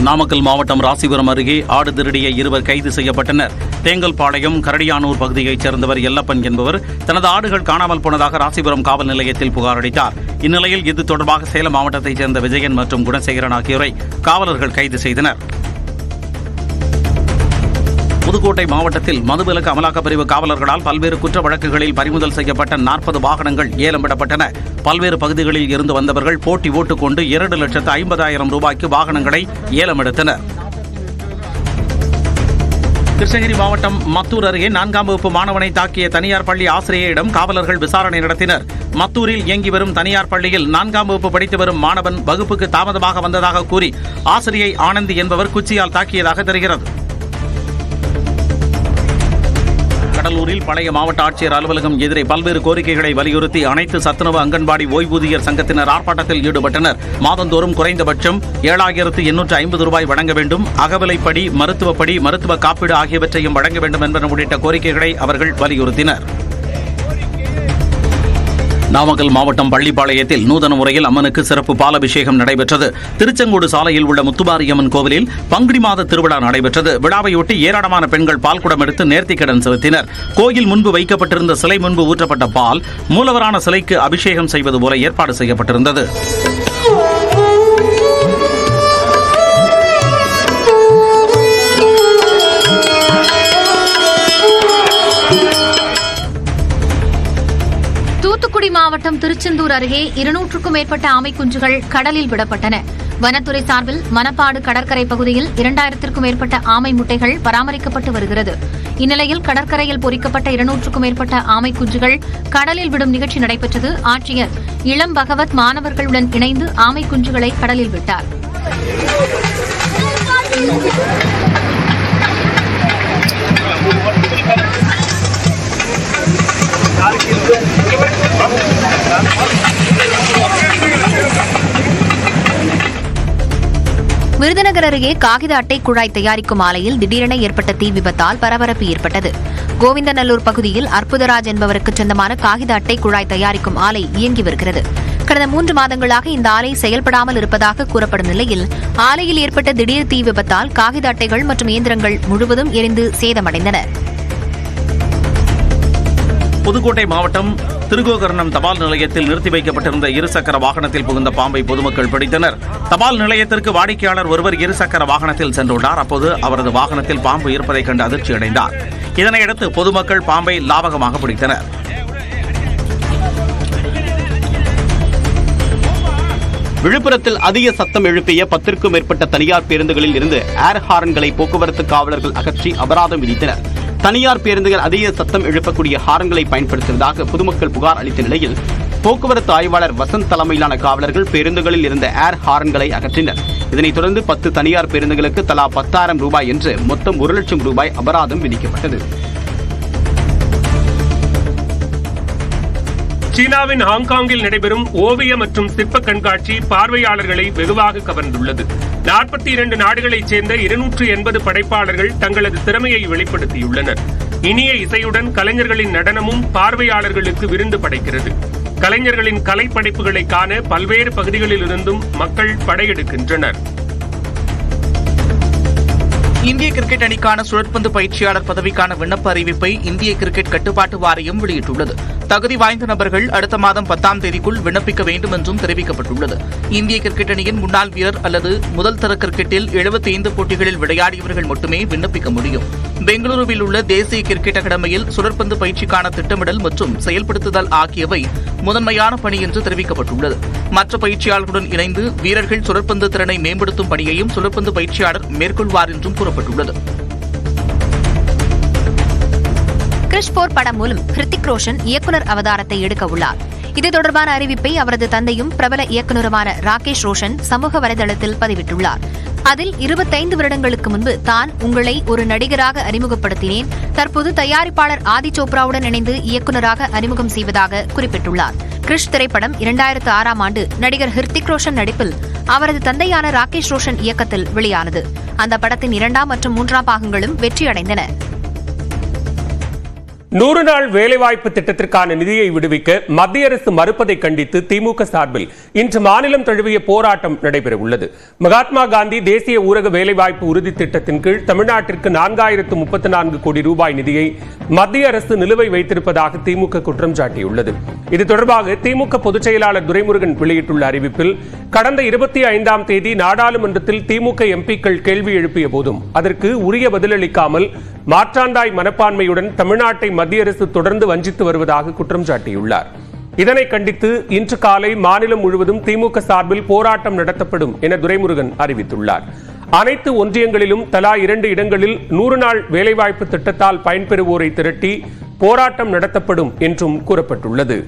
நாமக்கல் மாவட்டம் ராசிபுரம் அருகே ஆடு திருடிய இருவர் கைது செய்யப்பட்டனர். தேங்கல்பாளையம் கரடியானூர் பகுதியைச் சேர்ந்தவர் எல்லப்பன் என்பவர் தனது ஆடுகள் காணாமல் போனதாக ராசிபுரம் காவல் நிலையத்தில் புகார் அளித்தார். இந்நிலையில் இது தொடர்பாக சேலம் மாவட்டத்தைச் சேர்ந்த விஜயன் மற்றும் குணசேகரன் ஆகியோரை காவலர்கள் கைது செய்தனர். புதுக்கோட்டை மாவட்டத்தில் மதுவிலக்கு அமலாக்கப் பிரிவு காவலர்களால் பல்வேறு குற்ற வழக்குகளில் பறிமுதல் செய்யப்பட்ட நாற்பது வாகனங்கள் ஏலம்பிடப்பட்டன பல்வேறு பகுதிகளில் இருந்து வந்தவர்கள் போட்டி ஓட்டுக் கொண்டு இரண்டு லட்சத்து ஐம்பதாயிரம் ரூபாய்க்கு வாகனங்களை ஏலமெடுத்தனர் கிருஷ்ணகிரி மாவட்டம் மத்தூர் அருகே நான்காம் வகுப்பு மாணவனை தாக்கிய தனியார் பள்ளி ஆசிரியரிடம் காவலர்கள் விசாரணை நடத்தினர். மத்தூரில் இயங்கி வரும் தனியார் பள்ளியில் நான்காம் வகுப்பு படித்து வரும் மாணவன் வகுப்புக்கு தாமதமாக வந்ததாக கூறி ஆசிரியை ஆனந்தி என்பவர் குச்சியால் தாக்கியதாக தெரிகிறது. கடலூரில் பழைய மாவட்ட ஆட்சியர் அலுவலகம் எதிரே பல்வேறு கோரிக்கைகளை வலியுறுத்தி அனைத்து சத்துணவு அங்கன்வாடி ஓய்வூதியர் சங்கத்தினர் ஆர்ப்பாட்டத்தில் ஈடுபட்டனர். மாதந்தோறும் குறைந்தபட்சம் ஏழாயிரத்து எண்ணூற்று ஐம்பது ரூபாய் வழங்க வேண்டும். அகவிலைப்படி மருத்துவப்படி மருத்துவ காப்பீடு ஆகியவற்றையும் வழங்க வேண்டும் என்பன உள்ளிட்ட கோரிக்கைகளை அவர்கள் வலியுறுத்தினர். நாமக்கல் மாவட்டம் பள்ளிப்பாளையத்தில் நூதன முறையில் அம்மனுக்கு சிறப்பு பாலபிஷேகம் நடைபெற்றது. திருச்செங்கோடு சாலையில் உள்ள முத்துமாரியம்மன் கோவிலில் பங்குனி மாத திருவிழா நடைபெற்றது. விழாவையொட்டி ஏராளமான பெண்கள் பால்குடம் எடுத்து நேர்த்திக்கடன் செலுத்தினர். கோயில் முன்பு வைக்கப்பட்டிருந்த சிலை முன்பு ஊற்றப்பட்ட பால் மூலவரான சிலைக்கு அபிஷேகம் செய்வது போல ஏற்பாடு செய்யப்பட்டிருந்தது. தூத்துக்குடி மாவட்டம் திருச்செந்தூர் அருகே இருநூற்றுக்கும் மேற்பட்ட ஆமை குஞ்சுகள் கடலில் விடப்பட்டன. வனத்துறை சார்பில் மணப்பாடு கடற்கரை பகுதியில் இரண்டாயிரத்திற்கும் மேற்பட்ட ஆமை முட்டைகள் பராமரிக்கப்பட்டு வருகிறது. இந்நிலையில் கடற்கரையில் பொறிக்கப்பட்ட இருநூற்றுக்கும் மேற்பட்ட ஆமை குஞ்சுகள் கடலில் விடும் நிகழ்ச்சி நடைபெற்றது. ஆட்சியர் இளம் பகவத் மாணவர்களுடன் இணைந்து ஆமை குஞ்சுகளை கடலில் விட்டார். விருதுநகர் அருகே காகித அட்டை குழாய் தயாரிக்கும் ஆலையில் திடீரென ஏற்பட்ட தீ விபத்தால் பரபரப்பு ஏற்பட்டது. கோவிந்தநல்லூர் பகுதியில் அற்புதராஜ் என்பவருக்கு சொந்தமான காகித அட்டை குழாய் தயாரிக்கும் ஆலை இயங்கி வருகிறது. கடந்த மூன்று மாதங்களாக இந்த ஆலை செயல்படாமல் இருப்பதாக கூறப்படும் நிலையில் ஆலையில் ஏற்பட்ட திடீர் தீ விபத்தால் காகித அட்டைகள் மற்றும் இயந்திரங்கள் முழுவதும் எரிந்து சேதமடைந்தன. புதுக்கோட்டை மாவட்டம் திருகோகர்ணம் தபால் நிலையத்தில் நிறுத்தி வைக்கப்பட்டிருந்த இருசக்கர வாகனத்தில் புகுந்த பாம்பை பொதுமக்கள் பிடித்தனர். தபால் நிலையத்திற்கு வாடிக்கையாளர் ஒருவர் இருசக்கர வாகனத்தில் சென்றுள்ளார். அப்போது அவரது வாகனத்தில் பாம்பு இருப்பதைக் கண்டு அதிர்ச்சி அடைந்தார். இதனையடுத்து பொதுமக்கள் பாம்பை லாபகமாக பிடித்தனர். விழுப்புரத்தில் அதிக சத்தம் எழுப்பிய பத்திற்கும் மேற்பட்ட தனியார் பேருந்துகளில் இருந்து ஏர் ஹாரன்களை போக்குவரத்து காவலர்கள் அகற்றி அபராதம் விதித்தனர். தனியார் பேருந்துகள் அதிக சத்தம் எழுப்பக்கூடிய ஹாரன்களை பயன்படுத்துவதாக பொதுமக்கள் புகார் அளித்த நிலையில் போக்குவரத்து ஆய்வாளர் வசந்த் தலைமையிலான காவலர்கள் பேருந்துகளில் இருந்த ஏர் ஹாரன்களை அகற்றினர். இதனைத் தொடர்ந்து பத்து தனியார் பேருந்துகளுக்கு தலா பத்தாயிரம் ரூபாய் என்று மொத்தம் ஒரு லட்சம் ரூபாய் அபராதம் விதிக்கப்பட்டது. சீனாவின் ஹாங்காங்கில் நடைபெறும் ஓவிய மற்றும் சிற்ப கண்காட்சி பார்வையாளர்களை வெகுவாக கவர்ந்துள்ளது. நாற்பத்தி இரண்டு நாடுகளைச் சேர்ந்த இருநூற்று எண்பது படைப்பாளர்கள் தங்களது திறமையை வெளிப்படுத்தியுள்ளனர். இனிய இசையுடன் கலைஞர்களின் நடனமும் பார்வையாளர்களுக்கு விருந்து படைக்கிறது. கலைஞர்களின் கலைப்படைப்புகளை காண பல்வேறு பகுதிகளிலிருந்தும் மக்கள் படையெடுக்கின்றனர். இந்திய கிரிக்கெட் அணிக்கான சுழற்பந்து பயிற்சியாளர் பதவிக்கான விண்ணப்ப அறிவிப்பை இந்திய கிரிக்கெட் கட்டுப்பாட்டு வாரியம் வெளியிட்டுள்ளது. தகுதி வாய்ந்த நபர்கள் அடுத்த மாதம் பத்தாம் தேதிக்குள் விண்ணப்பிக்க வேண்டும் என்றும் தெரிவிக்கப்பட்டுள்ளது. இந்திய கிரிக்கெட் அணியின் முன்னாள் வீரர் அல்லது முதல் தர கிரிக்கெட்டில் 75 போட்டிகளில் விளையாடியவர்கள் மட்டுமே விண்ணப்பிக்க முடியும். பெங்களூருவில் உள்ள தேசிய கிரிக்கெட் அகாடமியில் சுழற்பந்து பயிற்சிக்கான திட்டமிடல் மற்றும் செயல்படுத்துதல் ஆகியவை முதன்மையான பணி என்று தெரிவிக்கப்பட்டுள்ளது. மற்ற பயிற்சியாளர்களுடன் இணைந்து வீரர்கள் சுழற்பந்து திறனை மேம்படுத்தும் பணியையும் சுழற்பந்து பயிற்சியாளர் மேற்கொள்வார் என்றும் கூறப்பட்டுள்ளது. கிறிஷ் போர் படம் மூலம் ஹிருத்திக் ரோஷன் இயக்குனர் அவதாரத்தை எடுக்க உள்ளார். இது தொடர்பான அறிவிப்பை அவரது தந்தையும் பிரபல இயக்குனருமான ராகேஷ் ரோஷன் சமூக வலைதளத்தில் பதிவிட்டுள்ளார். அதில் இருபத்தைந்து வருடங்களுக்கு முன்பு தான் உங்களை ஒரு நடிகராக அறிமுகப்படுத்தினேன். தற்போது தயாரிப்பாளர் ஆதி சோப்ராவுடன் இணைந்து இயக்குனராக அறிமுகம் செய்வதாக குறிப்பிட்டுள்ளார். கிறிஷ் திரைப்படம் இரண்டாயிரத்து ஆறாம் ஆண்டு நடிகர் ஹிருத்திக் ரோஷன் நடிப்பில் அவரது தந்தையான ராகேஷ் ரோஷன் இயக்கத்தில் வெளியானது. அந்த படத்தின் இரண்டாம் மற்றும் மூன்றாம் பாகங்களும் வெற்றியடைந்தன. நூறு நாள் வேலைவாய்ப்பு திட்டத்திற்கான நிதியை விடுவிக்க மத்திய அரசு மறுப்பதை கண்டித்து திமுக சார்பில் இன்று மாநிலம் தழுவிய போராட்டம் நடைபெற உள்ளது மகாத்மா காந்தி தேசிய ஊரக வேலைவாய்ப்பு உறுதி திட்டத்தின் கீழ் தமிழ்நாட்டிற்கு நான்காயிரத்து முப்பத்தி நான்கு கோடி ரூபாய் நிதியை மத்திய அரசு நிலுவை வைத்திருப்பதாக திமுக குற்றம் சாட்டியுள்ளது. இது தொடர்பாக திமுக பொதுச் செயலாளர் துரைமுருகன் வெளியிட்டுள்ள அறிவிப்பில் கடந்த இருபத்தி ஐந்தாம் தேதி நாடாளுமன்றத்தில் திமுக எம்பிக்கள் கேள்வி எழுப்பிய போதும் அதற்கு உரிய பதிலளிக்காமல் மாற்றாந்தாய் மனப்பான்மையுடன் தமிழ்நாட்டை மத்திய அரசு தொடர்ந்து வஞ்சித்து வருவதாக குற்றம் சாட்டியுள்ளார். இதனை கண்டித்து இன்று காலை மாநிலம் முழுவதும் திமுக சார்பில் போராட்டம் நடத்தப்படும் என துரைமுருகன் அறிவித்துள்ளார். அனைத்து ஒன்றியங்களிலும் தலா இரண்டு இடங்களில் நூறு நாள் வேலைவாய்ப்பு திட்டத்தால் பயன்பெறுவோரை திரட்டி போராட்டம் நடத்தப்படும் என்றும் கூறப்பட்டுள்ளது.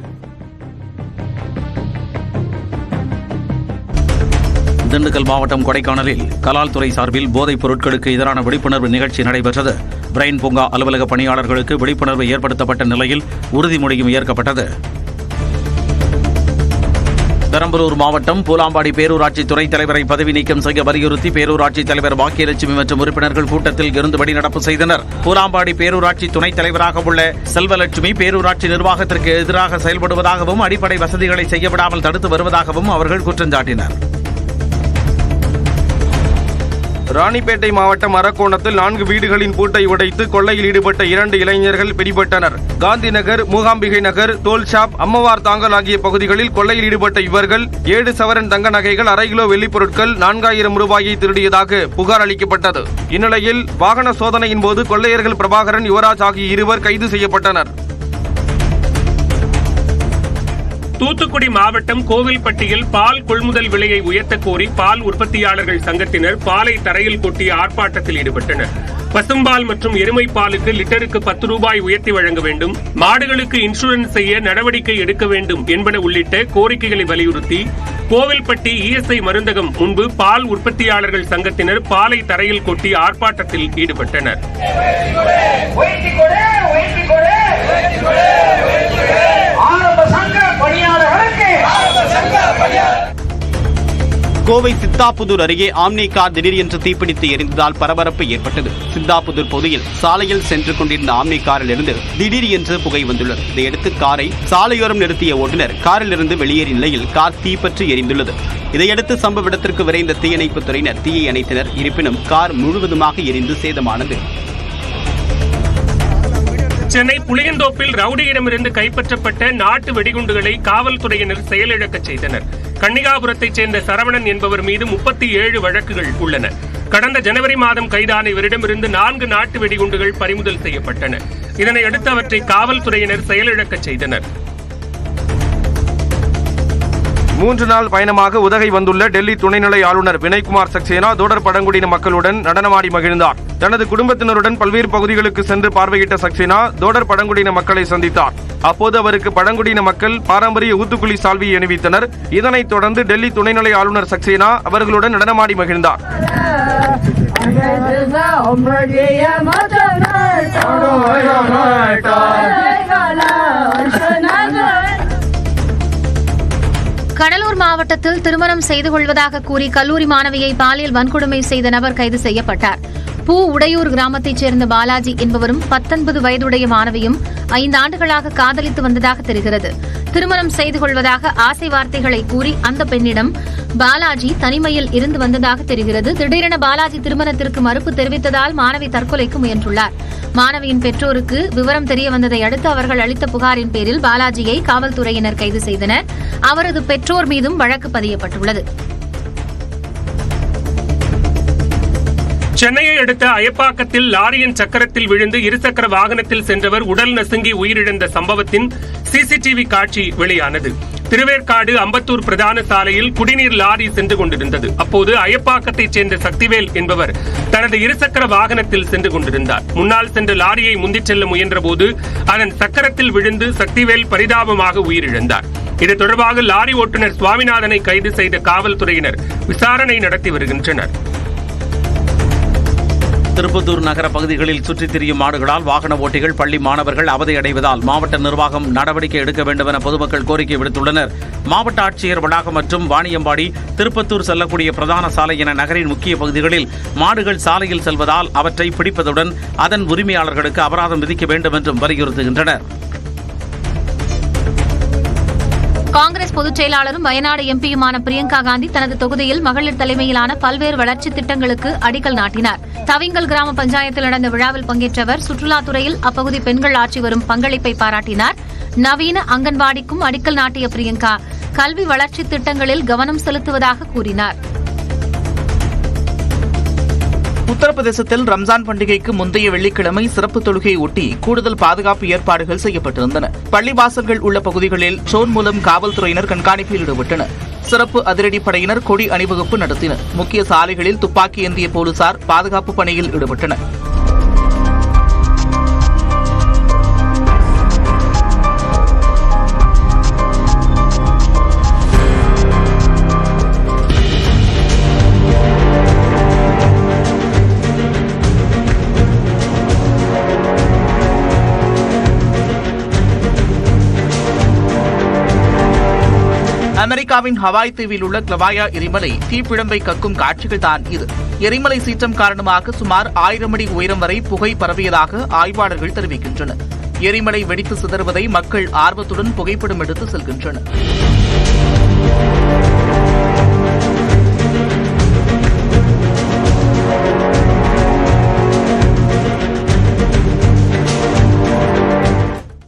திண்டுக்கல் மாவட்டம் கொடைக்கானலில் கலால் துறை சார்பில் போதைப் பொருட்களுக்கு எதிரான விழிப்புணர்வு நிகழ்ச்சி நடைபெற்றது. பிரெயின் பூங்கா அலுவலக பணியாளர்களுக்கு விழிப்புணர்வு ஏற்படுத்தப்பட்ட நிலையில் உறுதிமொழியும் ஏற்கப்பட்டது. பெரம்பலூர் மாவட்டம் பூலாம்பாடி பேரூராட்சி துணைத் தலைவரை பதவி நீக்கம் செய்ய வலியுறுத்தி பேரூராட்சி தலைவர் பாக்கியலட்சுமி மற்றும் உறுப்பினர்கள் கூட்டத்தில் இருந்து வெளிநடப்பு செய்தனர். பூலாம்பாடி பேரூராட்சி துணைத் தலைவராக உள்ள செல்வலட்சுமி பேரூராட்சி நிர்வாகத்திற்கு எதிராக செயல்படுவதாகவும் அடிப்படை வசதிகளை செய்யவிடாமல் தடுத்து வருவதாகவும் அவர்கள் குற்றம் சாட்டினர். ராணிப்பேட்டை மாவட்டம் அரக்கோணத்தில் நான்கு வீடுகளின் பூட்டை உடைத்து கொள்ளையில் ஈடுபட்ட இரண்டு இளைஞர்கள் பிடிபட்டனர். காந்தி நகர் மூகாம்பிகை நகர் தோல் ஷாப் அம்மவார் தாங்கல் ஆகிய பகுதிகளில் கொள்ளையில் ஈடுபட்ட இவர்கள் ஏழு சவரன் தங்க நகைகள் அரை கிலோ வெள்ளிப் பொருட்கள் நான்காயிரம் ரூபாயை திருடியதாக புகார் அளிக்கப்பட்டது. இந்நிலையில் வாகன சோதனையின் போது கொள்ளையர்கள் பிரபாகரன் யுவராஜ் ஆகிய இருவர் கைது செய்யப்பட்டனர். தூத்துக்குடி மாவட்டம் கோவில்பட்டியில் பால் கொள்முதல் விலையை உயர்த்தக் கோரி பால் உற்பத்தியாளர்கள் சங்கத்தினர் பாலை தரையில் கொட்டி ஆர்ப்பாட்டத்தில் ஈடுபட்டனர். பசும்பால் மற்றும் எருமை பாலுக்கு லிட்டருக்கு பத்து ரூபாய் உயர்த்தி வழங்க வேண்டும். மாடுகளுக்கு இன்சூரன்ஸ் செய்ய நடவடிக்கை எடுக்க வேண்டும் என்பன உள்ளிட்ட கோரிக்கைகளை வலியுறுத்தி கோவில்பட்டி இஎஸ்ஐ மருந்தகம் முன்பு பால் உற்பத்தியாளர்கள் சங்கத்தினர் பாலை தரையில் கொட்டி ஆர்ப்பாட்டத்தில் ஈடுபட்டனர். கோவை சித்தாப்புதூர் அருகே ஆம்னி கார் திடீரென்று தீப்பிடித்து எரிந்ததால் பரபரப்பு ஏற்பட்டது. சித்தாப்புதூர் பகுதியில் சாலையில் சென்று கொண்டிருந்த ஆம்னி காரில் இருந்து திடீர் என்று புகை வந்துள்ளது. இதையடுத்து காரை சாலையோரம் நிறுத்திய ஓட்டுநர் காரில் இருந்து வெளியேறிய நிலையில் கார் தீப்பற்றி எரிந்துள்ளது. இதையடுத்து சம்பவ இடத்திற்கு விரைந்த தீயணைப்புத் துறையினர் தீயை அணைத்தனர். இருப்பினும் கார் முழுவதுமாக எரிந்து சேதமானது. சென்னை புளியந்தோப்பில் ரவுடியிடமிருந்து கைப்பற்றப்பட்ட நாட்டு வெடிகுண்டுகளை காவல்துறையினர் செயலிழக்கச் செய்தனர். கன்னிகாபுரத்தைச் சேர்ந்த சரவணன் என்பவர் மீது முப்பத்தி ஏழு வழக்குகள் உள்ளன. கடந்த ஜனவரி மாதம் கைதான இவரிடமிருந்து நான்கு நாட்டு வெடிகுண்டுகள் பறிமுதல் செய்யப்பட்டன. இதனையடுத்து அவற்றை காவல்துறையினர் செயலிழக்கச் செய்தனர். மூன்று நாள் பயணமாக உதகை வந்துள்ள டெல்லி துணைநிலை ஆளுநர் வினய்குமார் சக்சேனா தோடர் பழங்குடியின மக்களுடன் நடனமாடி மகிழ்ந்தார் தனது குடும்பத்தினருடன் பல்வேறு பகுதிகளுக்கு சென்று பார்வையிட்ட சக்சேனா தோடர் பழங்குடியின மக்களை சந்தித்தார் அப்போது அவருக்கு பழங்குடியின மக்கள் பாரம்பரிய ஊத்துக்குழி சால்வியை அணிவித்தனர் இதனைத் தொடர்ந்து டெல்லி துணைநிலை ஆளுநர் சக்சேனா அவர்களுடன் நடனமாடி மகிழ்ந்தார் கடலூர் மாவட்டத்தில் திருமணம் செய்து கொள்வதாக கூறி கல்லூரி மாணவியை பாலியல் வன்கொடுமை செய்த நபர் கைது செய்யப்பட்டார். பூ உடையூர் கிராமத்தைச் சேர்ந்த பாலாஜி என்பவரும் பத்தொன்பது வயதுடைய மாணவியும் ஐந்து ஆண்டுகளாக காதலித்து வந்ததாக தெரிகிறது. திருமணம் செய்து கொள்வதாக ஆசை வார்த்தைகளை கூறி அந்த பெண்ணிடம் பாலாஜி தனிமையில் இருந்து வந்ததாக தெரிகிறது. திடீரென பாலாஜி திருமணத்திற்கு மறுப்பு தெரிவித்ததால் மாணவி தற்கொலைக்கு முயன்றுள்ளார். மாணவியின் பெற்றோருக்கு விவரம் தெரிய வந்ததை அடுத்து அவர்கள் அளித்த புகாரின் பேரில் பாலாஜியை காவல்துறையினர் கைது செய்தனர். அவரது பெற்றோர் மீதும் வழக்கு பதியப்பட்டுள்ளது. சென்னையை அடுத்த அயப்பாக்கத்தில் லாரியின் சக்கரத்தில் விழுந்து இருசக்கர வாகனத்தில் சென்றவர் உடல் நசுங்கி உயிரிழந்த சம்பவத்தின் சிசிடிவி காட்சி வெளியானது. திருவேற்காடு அம்பத்தூர் பிரதான சாலையில் குடிநீர் லாரி சென்று கொண்டிருந்தது. அப்போது அயப்பாக்கத்தைச் சேர்ந்த சக்திவேல் என்பவர் தனது இருசக்கர வாகனத்தில் சென்று கொண்டிருந்தார். முன்னால் சென்ற லாரியை முந்திச் செல்ல முயன்றபோது அதன் சக்கரத்தில் விழுந்து சக்திவேல் பரிதாபமாக உயிரிழந்தார். இது தொடர்பாக லாரி ஓட்டுநர் சுவாமிநாதனை கைது செய்த காவல்துறையினர் விசாரணை நடத்தி வருகின்றனர். திருப்பத்தூர் நகர பகுதிகளில் சுற்றித் திரியும் மாடுகளால் வாகன ஓட்டிகள் பள்ளி மாணவர்கள் அவதியடைவதால் மாவட்ட நிர்வாகம் நடவடிக்கை எடுக்க வேண்டும் என பொதுமக்கள் கோரிக்கை விடுத்துள்ளனர். மாவட்ட ஆட்சியர் வளாகம் மற்றும் வாணியம்பாடி திருப்பத்தூர் செல்லக்கூடிய பிரதான சாலை என நகரின் முக்கிய பகுதிகளில் மாடுகள் சாலையில் செல்வதால் அவற்றை பிடிப்பதுடன் அதன் உரிமையாளர்களுக்கு அபராதம் விதிக்க வேண்டும் என்றும் வலியுறுத்துகின்றனர். காங்கிரஸ் பொதுச் செயலாளரும் வயநாடு எம்பியுமான பிரியங்கா காந்தி தனது தொகுதியில் மகளிர் தலைமையிலான பல்வேறு வளர்ச்சித் திட்டங்களுக்கு அடிக்கல் நாட்டினார். தவிங்கல் கிராம பஞ்சாயத்தில் நடந்த விழாவில் பங்கேற்றவர் சுற்றுலாத்துறையில் அப்பகுதி பெண்கள் ஆற்றி வரும் பங்களிப்பை பாராட்டினார். நவீன அங்கன்வாடிக்கும் அடிக்கல் நாட்டிய பிரியங்கா கல்வி வளர்ச்சித் திட்டங்களில் கவனம் செலுத்துவதாக கூறினார். உத்தரப்பிரதேசத்தில் ரம்ஜான் பண்டிகைக்கு முந்தைய வெள்ளிக்கிழமை சிறப்பு தொழுகையை ஒட்டி கூடுதல் பாதுகாப்பு ஏற்பாடுகள் செய்யப்பட்டிருந்தன. பள்ளிவாசல்கள் உள்ள பகுதிகளில் ட்ரோன் மூலம் காவல்துறையினர் கண்காணிப்பில் ஈடுபட்டனர். சிறப்பு அதிரடி படையினர் கொடி அணிவகுப்பு நடத்தினர். முக்கிய சாலைகளில் துப்பாக்கி ஏந்திய போலீசார் பாதுகாப்பு பணியில் ஈடுபட்டனர். அமெரிக்காவின் ஹவாய் தீவில் உள்ள கிளவாயா எரிமலை தீப்பிழம்பை கக்கும் காட்சிகள் தான் இது. எரிமலை சீற்றம் காரணமாக சுமார் ஆயிரம் அடி உயரம் வரை புகை பரவியதாக ஆய்வாளர்கள் தெரிவிக்கின்றனர். எரிமலை வெடித்து சிதறுவதை மக்கள் ஆர்வத்துடன் புகைப்படம் எடுத்து செல்கின்றனர்.